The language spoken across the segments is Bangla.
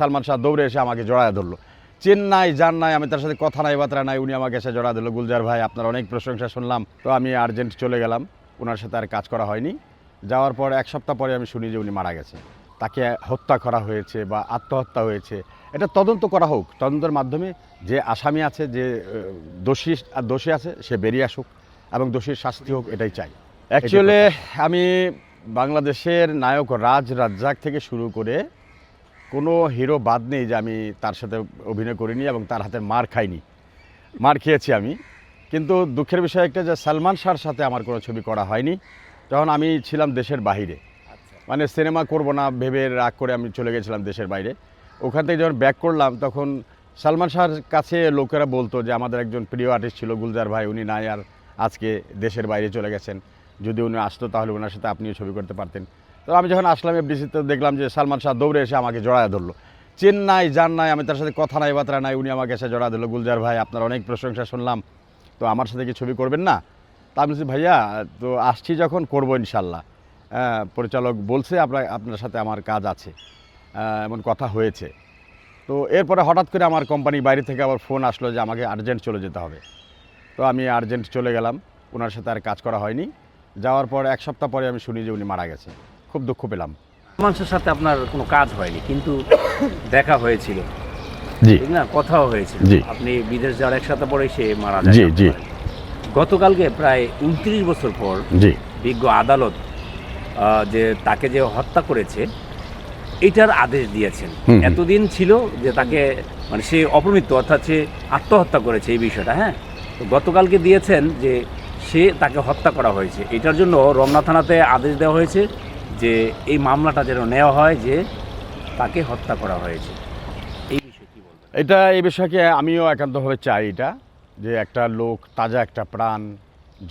সালমান শাহ দৌড়ে এসে আমাকে জড়ায় ধরলো। চেন্নাই যান নাই আমি তার সাথে কথা নাই বার্তা নাই উনি আমাকে এসে জড়া দিল গুলজার ভাই আপনার অনেক প্রশংসা শুনলাম। তো আমি আর্জেন্ট চলে গেলাম। ওনার সাথে আর কাজ করা হয়নি। যাওয়ার পর এক সপ্তাহ পরে আমি শুনি যে উনি মারা গেছে। তাকে হত্যা করা হয়েছে বা আত্মহত্যা হয়েছে। এটা তদন্ত করা হোক। তদন্তের মাধ্যমে যে আসামি আছে যে দোষী আর দোষী আছে সে বেরিয়ে আসুক এবং দোষীর শাস্তি হোক এটাই চাই। অ্যাকচুয়ালি আমি বাংলাদেশের নায়ক রাজ রাজ্জাক থেকে শুরু করে কোনো হিরো বাদ নেই যে আমি তার সাথে অভিনয় করিনি এবং তার হাতে মার খাইনি। মার খেয়েছি আমি। কিন্তু দুঃখের বিষয় একটা যে সালমান শাহর সাথে আমার কোনো ছবি করা হয়নি। তখন আমি ছিলাম দেশের বাহিরে। মানে সিনেমা করব না ভেবে রাগ করে আমি চলে গেছিলাম দেশের বাইরে। ওখান থেকে যখন ব্যাক করলাম তখন সালমান শাহর কাছে লোকেরা বলতো যে আমাদের একজন প্রিয় আর্টিস্ট ছিল গুলজার ভাই উনি নাই আর আজকে দেশের বাইরে চলে গেছেন। যদি উনি আসতো তাহলে ওনার সাথে আপনিও ছবি করতে পারতেন। তো আমি যখন আসলাম এফডিসিতে দেখলাম যে সালমান শাহ দৌড়ে এসে আমাকে জড়ায় ধরলো। চেন্নাই যান নাই আমি তার সাথে কথা নাই বার্তা নাই, উনি আমাকে এসে জড়া দিল গুলজার ভাই, আপনার অনেক প্রশংসা শুনলাম। তো আমার সাথে কি ছবি করবেন না? তা আমি বলছি, ভাইয়া, তো আসছি যখন, করব ইনশাল্লাহ। পরিচালক বলছে, আপনার আপনার সাথে আমার কাজ আছে। এমন কথা হয়েছে। তো এরপরে হঠাৎ করে আমার কোম্পানির বাইরে থেকে আবার ফোন আসলো যে আমাকে আর্জেন্ট চলে যেতে হবে। তো আমি আর্জেন্ট চলে গেলাম। ওনার সাথে আর কাজ করা হয়নি। যাওয়ার পর এক সপ্তাহ পরে আমি শুনি যে উনি মারা গেছে খুব দুঃখ পেলাম। মানুষের সাথে আপনার কোনো কাজ হয়নি কিন্তু দেখা হয়েছিল। জি। ঠিক না? কথাও হয়েছিল। জি। আপনি বিদেশ যাওয়ার একসাথে পরে সে মারা যায় জি, জি। গতকালকে প্রায় উনত্রিশ বছর পর জি। বিজ্ঞ আদালত যে তাকে যে হত্যা করেছে এটার আদেশ দিয়েছেন। এতদিন ছিল যে তাকে মানে সে অপমৃত্যু অর্থাৎ সে আত্মহত্যা করেছে এই বিষয়টা হ্যাঁ? তো গতকালকে দিয়েছেন যে সে তাকে হত্যা করা হয়েছে। এটার জন্য রমনা থানাতে আদেশ দেওয়া হয়েছে। যে এই মামলাটা যেন নেওয়া হয় যে তাকে হত্যা করা হয়েছে। এই বিষয়ে এটা এই বিষয়কে আমিও একান্তভাবে চাই এটা, যে একটা লোক, তাজা একটা প্রাণ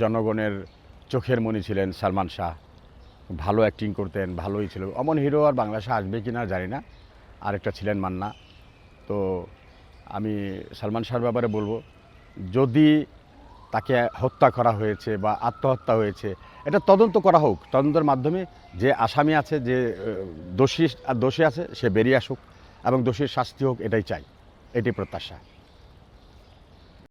জনগণের চোখের মনি ছিলেন সালমান শাহ। ভালো অ্যাক্টিং করতেন, ভালোই ছিল। অমন হিরো আর বাংলাদেশে আসবে কি না জানি না, আরেকটা ছিলেন মান্না। তো আমি সালমান শাহর ব্যাপারে বলব, যদি তাকে হত্যা করা হয়েছে বা আত্মহত্যা হয়েছে। এটা তদন্ত করা হোক। তদন্তের মাধ্যমে যে আসামি আছে, যে দোষী দোষী আছে, সে বেরিয়ে আসুক এবং দোষীর শাস্তি হোক, এটাই চাই। এটি প্রত্যাশা।